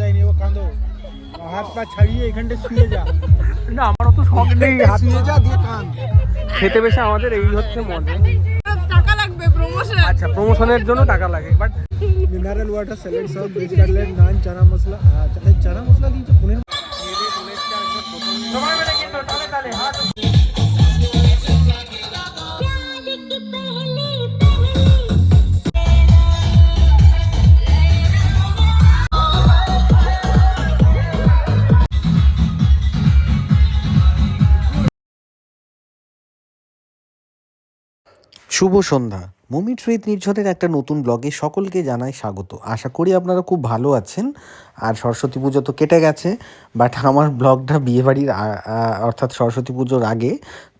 দেয়নি ও কাঁদো। হাত পা ছাড়িয়ে এখানটা শুয়ে যা। না আমার অত শখ নেই হাত শুয়ে যা দিয়ে কান খেতে বেশি আমাদের এই হচ্ছে মজা টাকা লাগবে প্রমোশন আচ্ছা প্রমোশনের জন্য টাকা লাগে বাট মিনারেল ওয়াটার স্যালাড সব ভেজ কাটলেট নান চানা মশলা আচ্ছা চানা মশলা দিয়েছে পনির শুভ সন্ধ্যা। মমি ট্রিত নির্ঝরের একটা নতুন ব্লগে সকলকে জানাই স্বাগত। আশা করি আপনারা খুব ভালো আছেন। আর সরস্বতী পুজো তো কেটে গেছে বাট আমার ব্লগটা বিয়েবাড়ির অর্থাৎ সরস্বতী পুজোর আগে।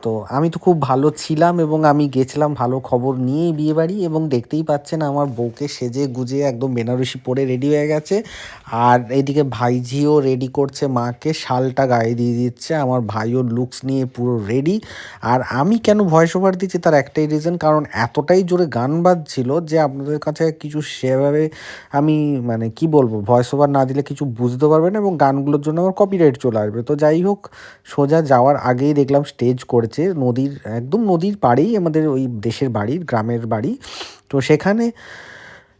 তো আমি তো খুব ভালো ছিলাম এবং আমি গেছিলাম ভালো খবর নিয়েই বিয়েবাড়ি এবং দেখতেই পাচ্ছেন আমার বউকে সেজে গুজে একদম বেনারসি পরে রেডি হয়ে গেছে। আর এইদিকে ভাইঝিও রেডি করছে মাকে, শালটা গায়ে দিয়ে দিচ্ছে, আমার ভাইও লুকস নিয়ে পুরো রেডি আর আমি কেন ভয়েস ওভার দিচ্ছি তার একটাই রিজন কারণ এতটাই জোরে গান বাজছিল যে আপনাদের কাছে কিছু সেভাবে আমি মানে কি বলব ভয়েস ওভার না দিলে কিছু বুঝতে পারবে না এবং গানগুলোর জন্য আমার কপিরাইট চলে আসবে। তো যাই হোক, সোজা যাওয়ার আগেই দেখলাম স্টেজ করেছে নদীর, একদম নদীর পাড়েই আমাদের ওই দেশের বাড়ির গ্রামের বাড়ি। তো সেখানে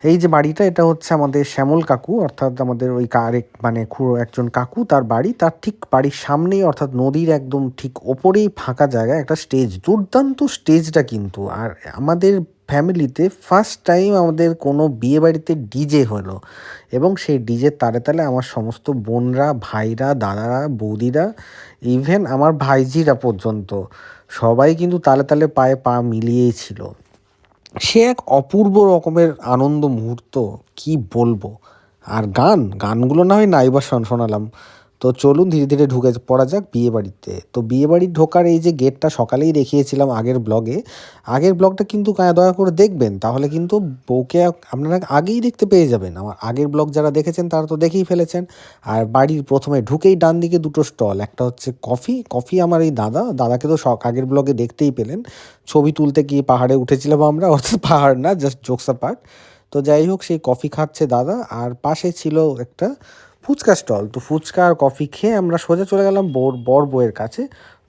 এই যে বাড়িটা, এটা হচ্ছে আমাদের শ্যামল কাকু, অর্থাৎ আমাদের ওই কারেক মানে খুড়ো, একজন কাকু, তার বাড়ি। তার ঠিক বাড়ির সামনেই, অর্থাৎ নদীর একদম ঠিক ওপরেই ফাঁকা জায়গায় একটা স্টেজ দুর্দান্ত স্টেজটা কিন্তু। আর আমাদের ফ্যামিলিতে ফার্স্ট টাইম আমাদের কোনো বিয়ে বাড়িতে ডিজে হলো এবং সেই ডিজে তালে তালে আমার সমস্ত বোনরা, ভাইরা, দাদারা, বৌদিরা ইভেন আমার ভাইজিরা পর্যন্ত সবাই কিন্তু তালে তালে পায়ে পা মিলিয়েই ছিল। সে এক অপূর্ব রকমের আনন্দ মুহূর্ত, কি বলব? আর গান, গানগুলো না হয় নাইবা শোন শোনালাম তো চলুন ধীরে ধীরে ঢুকে পড়া যাক বিয়ে বাড়িতে তো বিয়ে বাড়ির ঢোকার এই যে গেটটা সকালেই দেখিয়েছিলাম আগের ব্লগে আগের ব্লগটা কিন্তু দয়া করে দেখবেন, তাহলে কিন্তু বউকে আপনারা আগেই দেখতে পেয়ে যাবেন। আমার আগের ব্লগ যারা দেখেছেন তারা তো দেখেই ফেলেছেন। আর বাড়ির প্রথমে ঢুকেই ডান দিকে দুটো স্টল একটা হচ্ছে কফি কফি আমার এই দাদা। দাদাকে তো শখ, আগের ব্লগে দেখতেই পেলেন। ছবি তুলতে গিয়ে পাহাড়ে উঠেছিলাম আমরা অর্থাৎ পাহাড় না জাস্ট জোকসা পার্ট তো যাই হোক, সেই কফি খাচ্ছে দাদা। আর পাশে ছিল একটা ফুচকা স্টল। তো ফুচকা আর কফি খেয়ে আমরা সোজা চলে গেলাম বর বর বউয়ের কাছে।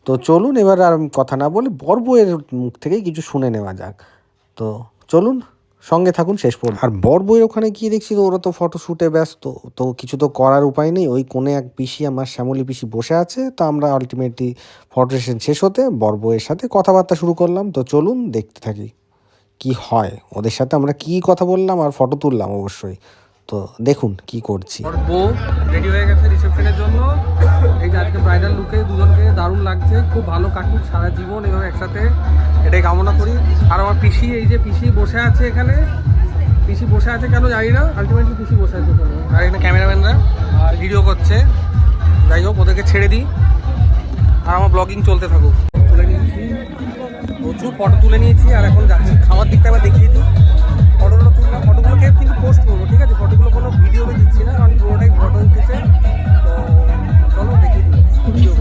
তো চলুন এবার আর কথা না বলে বর বউয়ের মুখ থেকেই কিছু শুনে নেওয়া যাক। তো চলুন, সঙ্গে থাকুন শেষ পর্যন্ত। আর বর বউয়ের ওখানে গিয়ে দেখছি তো ওরা তো ফটো শ্যুটে ব্যস্ত। তো কিছু তো করার উপায় নেই। ওই কোণে এক পিসি, আমার শ্যামলী পিসি বসে আছে। তো আমরা আলটিমেটলি ফটো সেশন শেষ হতে বর বউয়ের সাথে কথাবার্তা শুরু করলাম। তো চলুন দেখতে থাকি কি হয়। ওদের সাথে আমরা কি কথা বললাম আর ফটো তুললাম অবশ্যই। তো দেখুন কি করছি। বউ রেডি হয়ে গেছে রিসেপশনের জন্য। এই যে আজকে ব্রাইডাল লুকে দুজনকে দারুণ লাগছে। খুব ভালো কাটুক সারা জীবন এভাবে একসাথে এটাই কামনা করি। আর আমার পিসি, এই যে পিসি বসে আছে এখানে। পিসি বসে আছে কেন জানি না। আলটিমেটলি পিসি বসে আছে আর এখানে ক্যামেরাম্যানরা ভিডিও করছে। যাই হোক, ওদেরকে ছেড়ে দিই। আর আমার ব্লগিং চলতে থাকুক। তুলে নিয়েছি। প্রচুর ফটো তুলে নিয়েছি। আর এখন যাচ্ছি। খাওয়ার দিকটা আবার দেখিয়ে দিই। ফটোগুলো তুললাম ফটোগুলোকে কিন্তু পোস্ট করব, ঠিক আছে? ফটোগুলো কোনো ভিডিওতে দিচ্ছি না, কারণ পুরোটাই ফটো উঠেছে। তো চলো ভিডিও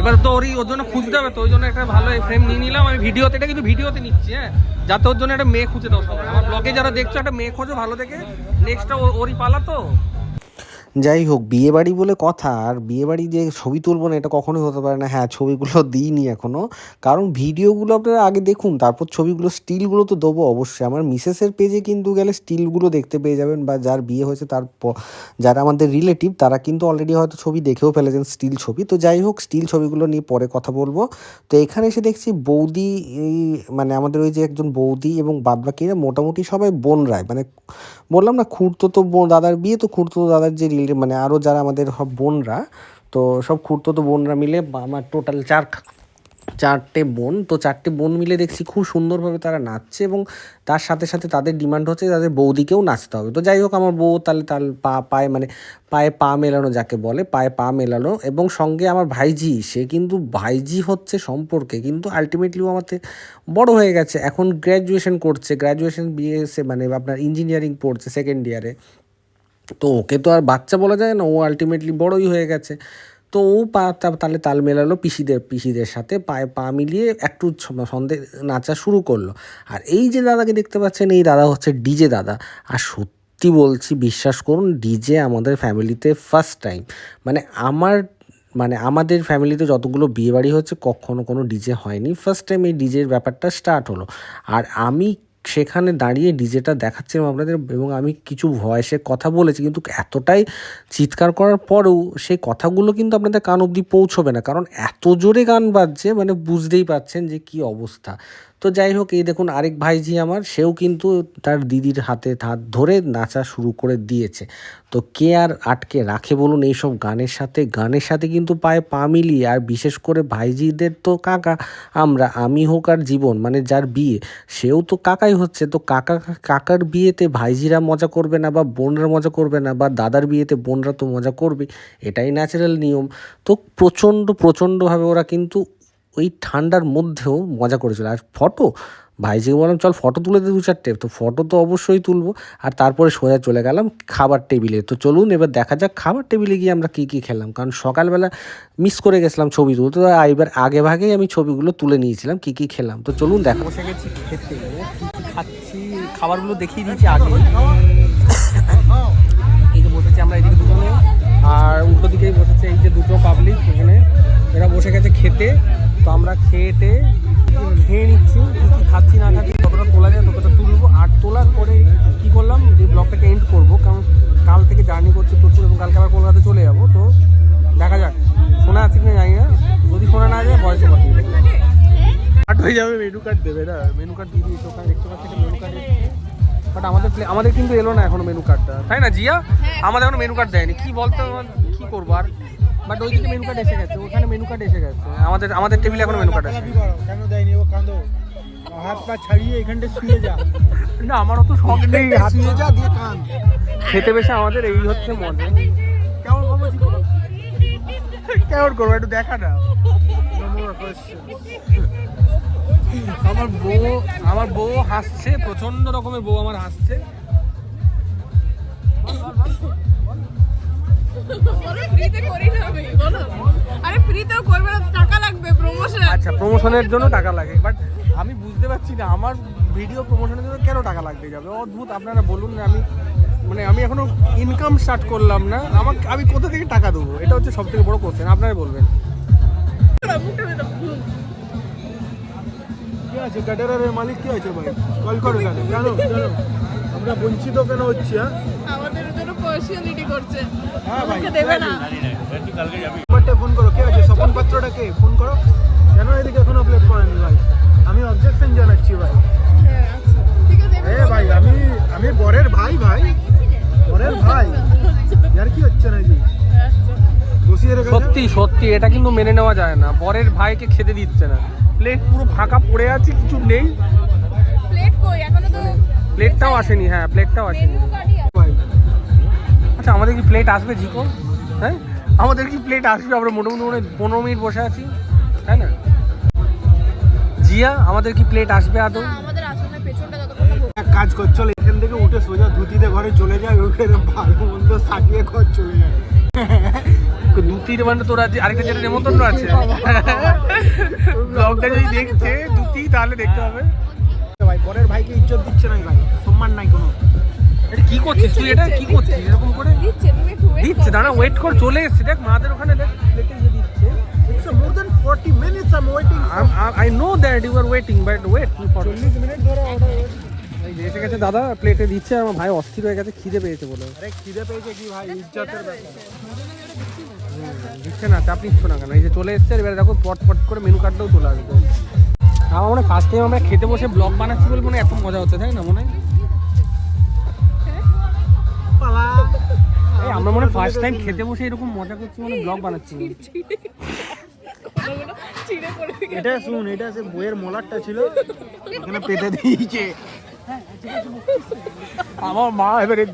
এবার তো ওরই, ওর জন্য খুঁজতে হবে, তো ওই জন্য একটা ভালো ফ্রেম নিয়ে নিলাম। আমি ভিডিওতে এটা কিন্তু ভিডিওতে নিচ্ছি হ্যাঁ? যাতে ওর জন্য একটা মেয়ে খুঁজে দাও সবাই। আমার ব্লগে যারা দেখছ, একটা মেয়ে খোঁজো ভালো দেখে। নেক্সটটা ওরই পালা তো? যাই হোক বিয়ে বাড়ি বলে কথা, আর বিয়ে বাড়ি যে ছবি তুলবো না, এটা কখনোই হতে পারে না। হ্যাঁ ছবিগুলো দিইনি এখনও কারণ ভিডিওগুলো আপনারা আগে দেখুন, তারপর ছবিগুলো, স্টিলগুলো তো দেবো অবশ্যই। আমার মিসেসের পেজে কিন্তু গেলে স্টিলগুলো দেখতে পেয়ে যাবেন, বা যার বিয়ে হয়েছে তার যারা আমাদের রিলেটিভ, তারা কিন্তু অলরেডি হয়তো ছবি দেখেও ফেলেছেন, স্টিল ছবি। তো যাই হোক, স্টিল ছবিগুলো নিয়ে পরে কথা বলব। তো এখানে এসে দেখছি বৌদি মানে আমাদের ওই যে একজন বৌদি এবং বাদবাকিরা মোটামুটি সবাই বোনরাই মানে বললাম না, খুঁড়তো তো দাদার বিয়ে তো খুঁড়তো দাদার যে রিলে মানে আরও যারা আমাদের সব বোনরা, তো সব খুঁড়তো তো বোনরা মিলে আমার টোটাল চার চারটে বোন, তো চারটে বোন মিলে দেখছি খুব সুন্দরভাবে তারা নাচছে এবং তার সাথে সাথে তাদের ডিমান্ড হচ্ছে তাদের বৌদিকেও নাচতে হবে। তো যাই হোক, আমার বউ তাহলে তাল পা, পায়ে মানে পায়ে পা মেলানো যাকে বলে, পায়ে পা মেলানো এবং সঙ্গে আমার ভাইজি সে কিন্তু ভাইজি হচ্ছে সম্পর্কে কিন্তু আলটিমেটলিও আমাদের বড় হয়ে গেছে। এখন গ্র্যাজুয়েশন করছে গ্র্যাজুয়েশন বিএসএ মানে আপনার ইঞ্জিনিয়ারিং পড়ছে সেকেন্ড ইয়ারে তো ওকে তো আর বাচ্চা বলা যায় না, ও আলটিমেটলি বড়ই হয়ে গেছে। তো ও পা তাহলে তাল মেলালো পিসিদের পিসিদের সাথে পায়ে পা মিলিয়ে একটু সন্ধে নাচা শুরু করল। আর এই যে দাদাকে দেখতে পাচ্ছেন, এই দাদা হচ্ছে ডিজে দাদা। আর সত্যি বলছি, বিশ্বাস করুন, ডিজে আমাদের ফ্যামিলিতে ফার্স্ট টাইম মানে আমার মানে আমাদের ফ্যামিলিতে যতগুলো বিয়েবাড়ি হচ্ছে, কখনো কোনো ডিজে হয়নি। ফার্স্ট টাইম এই ডিজের ব্যাপারটা স্টার্ট হলো। আর আমি সেখানে দাঁড়িয়ে ডিজেটা দেখাচ্ছিলাম আপনাদের, এবং আমি কিছু ভয়েসে কথা বলেছি, কিন্তু এতটাই চিৎকার করার পরেও সেই কথাগুলো কিন্তু আপনাদের কান অবধি পৌঁছবে না। কারণ এত জোরে গান বাজছে মানে বুঝতেই পারছেন যে কি অবস্থা। তো যাই হোক, এই দেখুন আরেক ভাইজি আমার, সেও কিন্তু তার দিদির হাতে হাত ধরে নাচা শুরু করে দিয়েছে। তো কে আর আটকে রাখে বলুন এইসব গানের সাথে? গানের সাথে কিন্তু পায়ে পা মিলিয়ে, আর বিশেষ করে ভাইজিদের তো কাকা, আমরা, আমি হোক আর জীবন মানে যার বিয়ে, সেও তো কাকাই হচ্ছে। তো কাকা, কাকার বিয়েতে ভাইজিরা মজা করবে না বা বোনরা মজা করবে না, বা দাদার বিয়েতে বোনরা তো মজা করবে, এটাই ন্যাচারাল নিয়ম। তো প্রচণ্ড, প্রচণ্ডভাবে ওরা কিন্তু ওই ঠান্ডার মধ্যেও মজা করেছিল। আর ফটো ভাইজিকে বললাম চল ফটো তুলে দে দু চারটে। তো ফটো তো অবশ্যই তুলবো। আর তারপরে সোজা চলে গেলাম খাবার টেবিলে। তো চলুন এবার দেখা যাক খাবার টেবিলে গিয়ে আমরা কী কী খেলাম। কারণ সকালবেলা মিস করে গেছিলাম ছবি তুলতে। তো এবার আগে ভাগেই আমি ছবিগুলো তুলে নিয়েছিলাম কী কী খেলাম। তো চলুন দেখা বসে গেছি খেতে। খাচ্ছি? খাবারগুলো দেখিয়ে দিয়েছি আগে। এই যে বসেছি আমরা এদিকে দুজনে। আর উল্টো দিকেই বসেছে এই যে দুটো পাবলিক এখানে। এরা বসে গেছে খেতে তো আমরা খেয়েতে খেয়ে নিচ্ছি কী কী খাচ্ছি না খাচ্ছি কতটা তোলা যায় ততটা তুলবো। আর তোলার পরে কি করলাম এই ব্লগটাকে এন্ড করব কারণ কাল থেকে জার্নি করছি প্রচুর এবং কালকে আবার কলকাতা চলে যাব তো দেখা যাক। শোনা আছে কিনা জানি না যদি শোনা না যায় বয়সে পাঠিয়ে দেবো। কার্ড হয়ে যাবে মেনু কার্ড দেবে না? মেনু কার্ড দিয়ে দিয়েছে ওখানে দেখতে পাচ্ছি মেনু কার্ড বাট আমাদের আমাদের কিন্তু এলো না এখনও মেনু কার্ডটা তাই না জিয়া? আমাদের এখনও মেনু কার্ড দেয়নি। কি বলতো কি করব আর? বাট ওইদিকে মেনু কার্ড এসে গেছে ওখানে মেনু কার্ড এসে গেছে। আমাদের আমাদের টেবিলে এখনও মেনু কার্ড আছে কেন দেয়নি ও কাঁদো হাত পা ছাড়িয়ে এখানটা শুয়ে যা না আমার অত শখ নেই হাত শুয়ে যা দিয়ে কান। খেতে বেশি আমাদের এই হচ্ছে মজা। কেমন করব কেমন করব একটু দেখা না. আমার বউ আমার বউ হাসছে প্রচণ্ড রকমের বউ আমার হাসছে। আরে ফ্রিতেও করবে না টাকা লাগবে প্রমোশন আচ্ছা প্রমোশনের জন্য টাকা লাগে বাট আমি বুঝতে পারছি না আমার ভিডিও প্রমোশনের জন্য কেন টাকা লাগতে যাবে? অদ্ভুত আপনারা বলুন না আমি মানে আমি এখনও ইনকাম স্টার্ট করলাম না আমাকে আমি কোথা থেকে টাকা দেবো? এটা হচ্ছে সব থেকে বড় কোশ্চেন আপনারা বলবেন। কি আছে? ক্যাটারারের মালিক কি আছে ভাই? কল করো কেন কেন আমরা বঞ্চিত কেন হচ্ছে হ্যাঁ? আমাদের করছে? হ্যাঁ আমাকে দেবে না। নাম্বারটা ফোন করো। কে আছে স্বপন পাত্রটা কে? ফোন করো। কেন এদিকে এখনও আপলোড করেনি ভাই? আমি অবজেকশন জানাচ্ছি ভাই। হ্যাঁ আচ্ছা ঠিক আছে এ ভাই আমি আমি বরের ভাই ভাই। বরের ভাই। আর কি হচ্ছে বসিয়ে রেখেছে? সত্যি সত্যি এটা কিন্তু মেনে নেওয়া যায় না। বরের ভাইকে খেতে দিচ্ছে না। প্লেট পুরো ফাঁকা পড়ে আছে কিছু নেই। প্লেট কই? এখনও তো প্লেটটাও আসেনি হ্যাঁ প্লেটটাও আসেনি। আচ্ছা আমাদের কি প্লেট আসবে জিকো হ্যাঁ? আমাদের কি প্লেট আসবে? আমরা মোটামুটি মনে পনেরো মিনিট বসে আছি। তাই না? জিয়া আমাদের কি প্লেট আসবে আদৌ? না, আমাদের আসলে পেছনটা যতক্ষণ না এক কাজ কর চল এখান থেকে উঠে সোজা ধুতিতে ঘরে চলে যায় ওখানে ভালো মন্দ সাটিয়ে ঘর চলে যায় দুতির মানে তোর আজ আরেকটা যেটা নেমন্তন্ন আছে। ব্লগটা যদি দেখছে দুতি তাহলে দেখতে হবে। ভাই বরের ভাইকে ইজ্জত দিচ্ছে না ভাই? সম্মান নাই কোনো। এটা কি করছিস তুই এটা? কি করছিস? এরকম করে? দিচ্ছে তুমি একটু wait দিচ্ছে করো। দাঁড়া ওয়েট কর চলে এসছে। দেখ মাদের ওখানে দেখ। প্লেটে গিয়ে দিচ্ছে it's more than 40 minutes I am waiting I know that you are waiting but wait for 40 minute ধরে অর্ডার এসে গেছে দাদা প্লেটে দিচ্ছে আর আমার ভাই অস্থির হয়ে গেছে খিদে পেয়েছে বলে। আরে খিদে পেয়েছে কি ভাই? ইজ্জতের ব্যাপার। দিচ্ছে না চাপ নিচ্ছ না কেন? এই যে চলে এসছে এবারে দেখো পট পট করে মেনু কার্ডটাও চলে আসবে। আমার মনে ফার্স্ট টাইম আমরা খেতে বসে ব্লগ বানাচ্ছি বলে মনে হয় এত মজা হচ্ছে তাই না মনে হয়? মনে ফার্স্ট টাইম খেতে বসে এরকম মজা করছি মানে ব্লগ বানাচ্ছি হয়। এটা শুন এটা সে বইয়ের মলারটা ছিল এখানে পেতে দিয়েছে আমার মা এবারে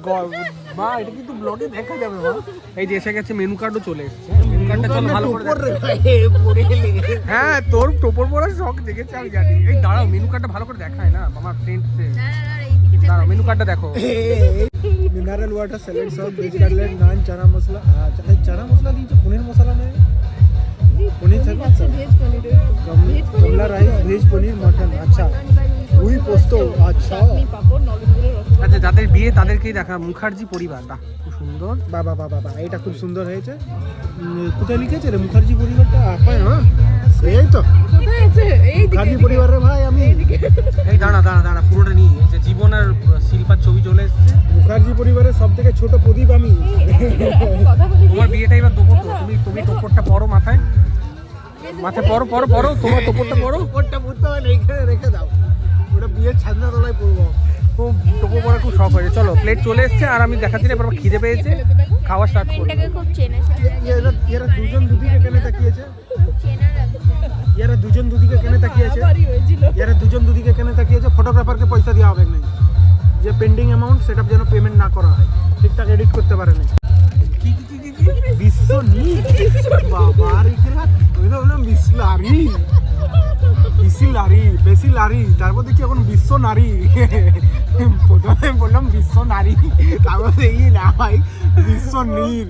মা এটা কিন্তু ব্লগে দেখা যাবে মা। এই যে এসে গেছে মেনু কার্ডও চলে এসেছে। মেনু কার্ডটা চলো ভালো করে। হ্যাঁ তোর টোপর পড়ার শখ দেখেছে আমি জানি। এই দাঁড়াও মেনু কার্ডটা ভালো করে দেখায় না আমার ফ্রেন্ড দাঁড়াও মেনু কার্ডটা দেখো। মিনারেল ওয়াটার স্যালাড সব ভেজ কাটলেট নান চানা মশলা। চা- চানা মশলা দিয়েছে পনির মশলা নেই? পনির থাকবে? কমলা রাইস ভেজ পনির মটন আচ্ছা। দই পোস্ত আচ্ছা। আচ্ছা যাদের বিয়ে তাদেরকেই দেখা মুখার্জি পরিবার বাহ খুব সুন্দর। বাবা বাবা বাবা এটা খুব সুন্দর হয়েছে। কোথায় লিখেছে রে মুখার্জি পরিবারটা? আপায় হ্যাঁ? এই তো। আছে? এই দিকে মুখার্জি পরিবারের ভাই আমি। এই দাঁড়া দাঁড়া দাঁড়া পুরোটা নিয়ে। যে জীবন আর শিল্পার ছবি চলে এসছে। মুখার্জি পরিবারের সব থেকে ছোট প্রদীপ আমি। তোমার বিয়েটা এবার তো তুমি তুমি টোপরটা পরো মাথায়। মাথায় পরো পরো পরো তোমার টোপরটা পরো। ওটা বুঝতে হবে এখানে রেখে দাও। ওটা বিয়ের ছাদনা তলায় পড়ব। খুব টোপো পরা খুব শখ হয়েছে। চলো প্লেট চলে এসছে আর আমি দেখাচ্ছি না এবার খিদে পেয়েছে। খাওয়া স্টার্ট করব। এরা দুজন দুদিকে কেনে তাকিয়েছে? এরা দুজন দুদিকে কেনে তাকিয়েছে? এরা দুজন দুদিকে কেনে তাকিয়েছে? ফটোগ্রাফারকে পয়সা দেওয়া হবে না যে পেন্ডিং অ্যামাউন্ট সেটা যেন পেমেন্ট না করা হয়। ঠিকঠাক এডিট করতে পারে না বিশ্ব নি বাবা রে খেলা ওই তো বিসলারি বিসিলারি বেশি লারি তারপর দেখি এখন বিশ্ব নারী। প্রথমে বললাম বিশ্ব নারী তারপর দেখি না ভাই বিশ্ব নীর।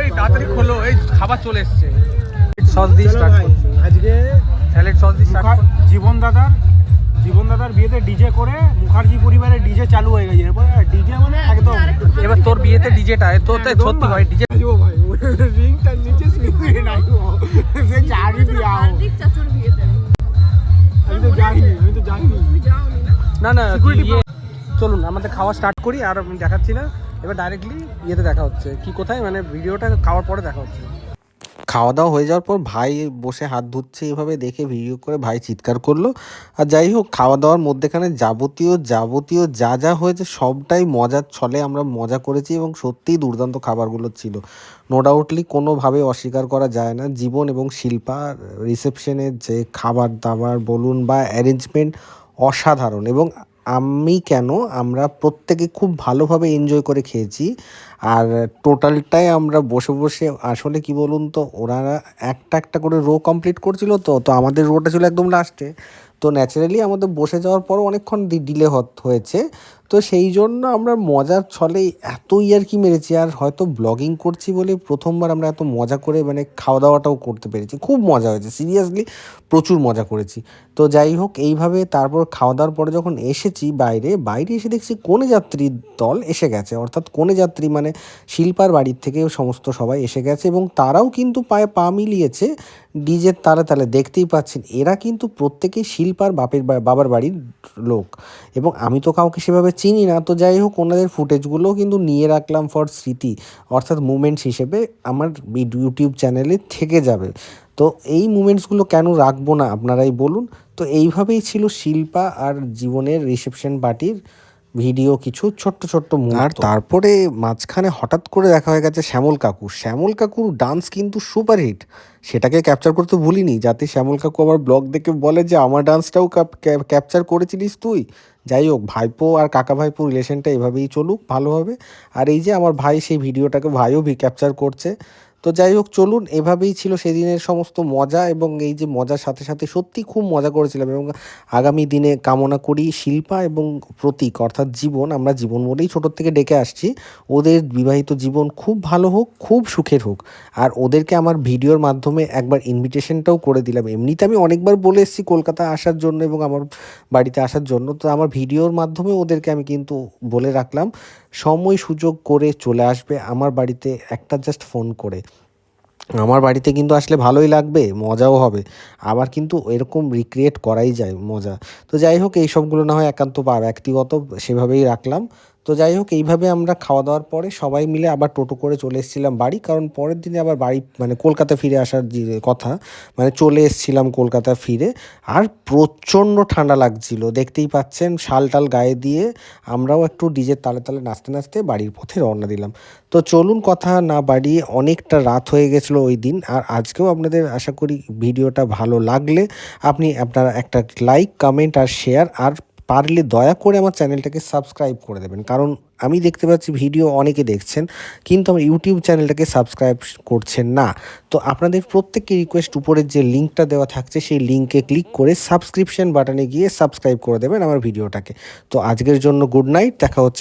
এই তাড়াতাড়ি খোলো এই খাবার চলে এসছে। সস দিয়ে স্টার্ট আজকে স্যালাড সস দিয়ে স্টার্ট জীবন দাদার জীবন দাদার বিয়েতে ডিজে করে মুখার্জি পরিবারের ডিজে চালু হয়ে গেছে। এরপরে ডিজে মানে একদম এবার তোর বিয়েতে ডিজেটা তোর তো সত্যি ভাই ডিজে না? না না ইয়ে চলুন আমাদের খাওয়া স্টার্ট করি আর আমি দেখাচ্ছি না। এবার ডাইরেক্টলি ইয়েতে দেখা হচ্ছে। কি কোথায়? মানে ভিডিওটা খাওয়ার পরে দেখা হচ্ছে। খাওয়া দাওয়া হয়ে যাওয়ার পর ভাই বসে হাত ধুচ্ছে এভাবে দেখে ভিডিও করে ভাই চিৎকার করল। আর যাই হোক খাওয়া দাওয়ার মধ্যেখানে যাবতীয় যাবতীয় যা যা হয়েছে সবটাই মজার ছলে আমরা মজা করেছি এবং সত্যিই দুর্দান্ত খাবারগুলো ছিল। নো ডাউটলি কোনোভাবে অস্বীকার করা যায় না। জীবন এবং শিল্পা রিসেপশনের যে খাবার দাবার বলুন বা অ্যারেঞ্জমেন্ট অসাধারণ এবং আমি কেন? আমরা প্রত্যেকে খুব ভালোভাবে এনজয় করে খেয়েছি। আর টোটালটাই আমরা বসে বসে, আসলে কি বলুন তো, ওনারা একটা একটা করে রো কমপ্লিট করছিল তো তো আমাদের রোটা ছিল একদম লাস্টে তো ন্যাচারালি আমাদের বসে যাওয়ার পরও অনেকক্ষণ ডিলে হয়েছে। তো সেই জন্য আমরা মজার ছলে এত ইয়ার কি মেরেছি, আর হয়তো ব্লগিং করছি বলে প্রথমবার আমরা এত মজা করে মানে খাওয়া দাওয়াটাও করতে পেরেছি। খুব মজা হয়েছে সিরিয়াসলি প্রচুর মজা করেছি। তো যাই হোক, এইভাবে তারপর খাওয়া দাওয়ার পরে যখন এসেছি বাইরে বাইরে এসে দেখছি কোনে যাত্রীর দল এসে গেছে। অর্থাৎ কোনে যাত্রী মানে শিল্পার বাড়ির থেকে সমস্ত সবাই এসে গেছে এবং তারাও কিন্তু পায়ে পা মিলিয়েছে। ডিজের তালে তালে দেখতেই পাচ্ছেন, এরা কিন্তু প্রত্যেকেই শিল্পার বাপের বাবার বাড়ির লোক। এবং আমি তো কাউকে সেভাবে চিনি না, তো যাই হোক ওনাদের ফুটেজগুলোও কিন্তু নিয়ে রাখলাম ফর স্মৃতি। অর্থাৎ মুমেন্টস হিসেবে আমার ইউটিউব চ্যানেলে থেকে যাবে। তো এই মুমেন্টসগুলো কেন রাখব না, আপনারাই বলুন। তো এইভাবেই ছিল শিল্পা আর জীবনের রিসেপশন পার্টির ভিডিও কিছু ছোট্ট ছোট্ট আর তারপরে মাঝখানে হঠাৎ করে দেখা হয়ে গেছে শ্যামল কাকু। শ্যামল কাকুর ডান্স কিন্তু সুপার হিট সেটাকে ক্যাপচার করতে ভুলিনি, যাতে শ্যামল কাকু আমার ব্লগ দেখে বলে যে, আমার ডান্সটাও ক্যাপচার করেছিলিস তুই? যাই হোক, ভাইপো আর কাকা ভাইপো রিলেশনটা এভাবেই চলুক ভালোভাবে আর এই যে আমার ভাই সেই ভিডিওটাকে ভাইও ক্যাপচার করছে। তো যাই হোক, চলুন, এভাবেই ছিল সেদিনের সমস্ত মজা এবং এই যে মজার সাথে সাথে সত্যি খুব মজা করেছিলাম এবং আগামী দিনে কামনা করি শিল্পা এবং প্রতীক, অর্থাৎ জীবন, আমরা জীবন বলেই ছোটোর থেকে ডেকে আসছি। ওদের বিবাহিত জীবন খুব ভালো হোক, খুব সুখের হোক। আর ওদেরকে আমার ভিডিওর মাধ্যমে একবার ইনভিটেশনটাও করে দিলাম। এমনিতে আমি অনেকবার বলে এসেছি কলকাতা আসার জন্য এবং আমার বাড়িতে আসার জন্য, তো আমার ভিডিওর মাধ্যমে ওদেরকে আমি কিন্তু বলে রাখলাম। সময় সুযোগ করে চলে আসবে আমার বাড়িতে একটা জাস্ট ফোন করে। আমার বাড়িতে কিন্তু আসলে ভালোই লাগবে, মজাও হবে। আবার কিন্তু এরকম রিক্রিয়েট করাই যায় মজা। তো যাই হোক, এইসবগুলো না হয় একান্ত বা ব্যক্তিগত সেভাবেই রাখলাম। তো যাই হোক, এইভাবে আমরা খাওয়া দাওয়ার পরে সবাই মিলে আবার টোটো করে চলে এসেছিলাম বাড়ি। কারণ পরের দিনে আবার বাড়ি মানে কলকাতা ফিরে আসার কথা মানে চলে এসেছিলাম কলকাতা ফিরে। আর প্রচণ্ড ঠান্ডা লাগছিল, দেখতেই পাচ্ছেন শাল টাল গায়ে দিয়ে আমরাও একটু ডিজের তালে তালে নাচতে নাচতে বাড়ির পথে রওনা দিলাম। তো চলুন কথা না বাড়িয়ে অনেকটা রাত হয়ে গেছিল ওই দিন। আর আজকেও আপনাদের আশা করি ভিডিওটা ভালো লাগলে আপনি আপনারা একটা লাইক, কমেন্ট আর শেয়ার আর পারলে দয়া করে আমার চ্যানেলটাকে সাবস্ক্রাইব করে দেবেন। কারণ আমি দেখতে পাচ্ছি ভিডিও অনেকে দেখছেন, কিন্তু আমার ইউটিউব চ্যানেলটাকে সাবস্ক্রাইব করছেন না। তো আপনাদের প্রত্যেককে রিকোয়েস্ট উপরের যে লিঙ্কটা দেওয়া থাকছে, সেই লিঙ্কে ক্লিক করে সাবস্ক্রিপশন বাটনে গিয়ে সাবস্ক্রাইব করে দেবেন আমার ভিডিওটাকে। তো আজকের জন্য গুড নাইট দেখা হচ্ছে